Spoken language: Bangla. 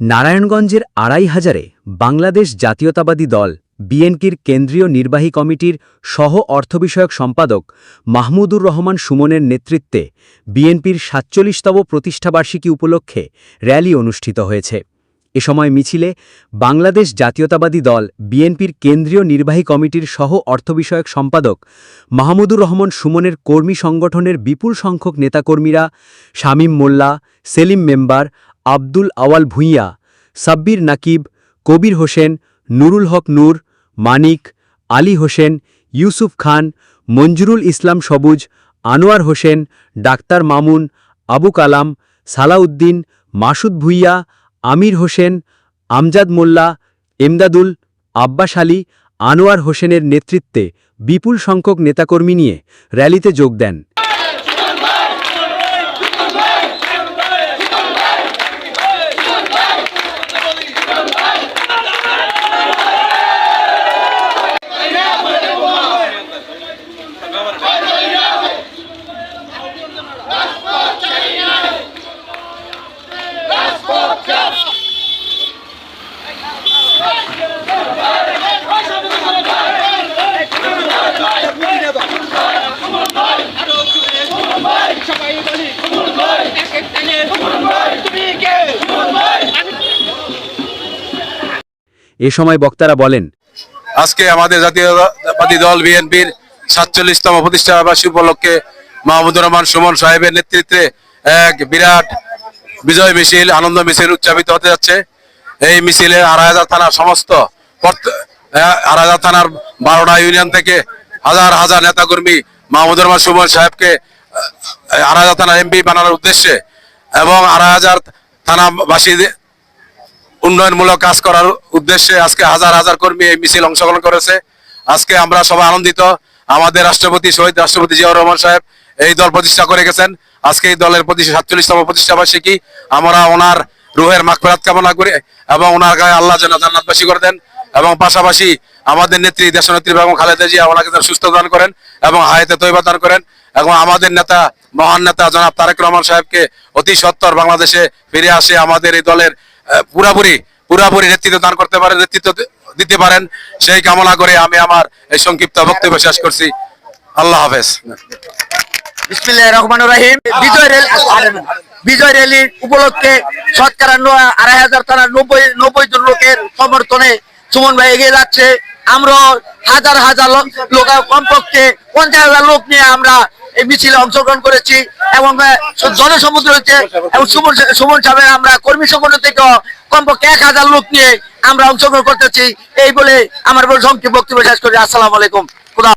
নারায়ণগঞ্জের আড়াই হাজারে বাংলাদেশ জাতীয়তাবাদী দল বিএনপির কেন্দ্রীয় নির্বাহী কমিটির সহ অর্থ বিষয়ক সম্পাদক মাহমুদুর রহমান সুমনের নেতৃত্বে বিএনপির সাতচল্লিশতম প্রতিষ্ঠাবার্ষিকী উপলক্ষে র্যালি অনুষ্ঠিত হয়েছে। এ সময় মিছিলে বাংলাদেশ জাতীয়তাবাদী দল বিএনপির কেন্দ্রীয় নির্বাহী কমিটির সহ অর্থবিষয়ক সম্পাদক মাহমুদুর রহমান সুমনের কর্মী সংগঠনের বিপুল সংখ্যক নেতাকর্মীরা, শামীম মোল্লা, সেলিম মেম্বার আব্দুল আওয়াল ভূঁইয়া, সাব্বির নাকিব, কবির হোসেন, নুরুল হক নূর, মানিক, আলী হোসেন, ইউসুফ খান, মঞ্জুরুল ইসলাম সবুজ, আনোয়ার হোসেন, ডাক্তার মামুন, আবু কালাম, সালাউদ্দিন, মাসুদ ভুইয়া, আমির হোসেন, আমজাদ মোল্লা, এমদাদুল, আব্বাস আলী, আনোয়ার হোসেনের নেতৃত্বে বিপুল সংখ্যক নেতাকর্মী নিয়ে র্যালিতে যোগ দেন সবাই বলি এক এক টানে তুমি কে এ সময় বক্তারা বলেন আজকে আমাদের জাতীয়তাবাদী দল বিএনপির সাতচল্লিশতম প্রতিষ্ঠাবার্ষিকী উপলক্ষে মাহমুদুর রহমান, সুমন সাহেবের নেতৃত্বে এক বিরাট বিজয় মিছিল, আনন্দ মিছিল উদযাপিত হতে যাচ্ছে। এই মিছিলে আড়াই হাজার থানার সমস্ত আড়াই হাজার থানার বারোটা ইউনিয়ন থেকে হাজার হাজার নেতাকর্মী মাহমুদুর রহমান, সুমন সাহেবকে আড়াই হাজার থানার এমপি বানানোর উদ্দেশ্যে এবং আড়াই হাজার থানাবাসীদের উন্নয়নমূলক কাজ করার উদ্দেশ্যে আজকে হাজার হাজার কর্মী এই মিছিল অংশগ্রহণ করেছে। আজকে আমরা সবাই আনন্দিত আমাদের রাষ্ট্রপতি, শহীদ রাষ্ট্রপতি জিয়াউর রহমান সাহেব এই দল প্রতিষ্ঠা করে গেছেন। আজকে এই দলের প্রতি সাতচল্লিশতম প্রতিষ্ঠা বার্ষিকী আমরা ওনার রুহের মাগফিরাত কামনা করি এবং ওনার গায়ে আল্লাহ যেন জান্নাতবাসী করে দেন এবং পাশাপাশি আমাদের নেত্রী, দেশনেত্রী বেগম খালেদা জিয়া ওনাকে যেন সুস্থ দান করেন এবং হায়াতে তৈবা দান করেন এবং আমাদের নেতা, মহান নেতা জনাব তারেক রহমান সাহেবকে অতি সত্তর বাংলাদেশে ফিরে আসে আমাদের এই দলের পুরাপুরি পুরাপুরি নেতৃত্ব দান করতে পারে, নেতৃত্ব দিতে পারেন। সেই কামনা করে আমি আমার এই সংক্ষিপ্ত বক্তব্য শেষ করছি। আল্লাহ হাফেজ। রহমান রাহিম। বিজয় রেল বিজয় উপলক্ষে আড়াই হাজার নব্বই নব্বই জন লোকের সমর্থনে সুমন ভাই এগিয়ে যাচ্ছে। আমরা হাজার হাজার লোক কমপক্ষে পঞ্চাশ হাজার লোক নিয়ে আমরা এই মিছিলে অংশগ্রহণ করেছি এবং জনসমুদ্র হচ্ছে এবং সুমন সুমন সাহেবের আমরা কর্মী সংগঠন থেকে কমপক্ষে এক হাজার লোক নিয়ে আমরা অংশগ্রহণ করতেছি। এই বলে আমার সংক্ষিপ্ত বক্তব্য শেষ করি। আসসালামু আলাইকুম। খুদা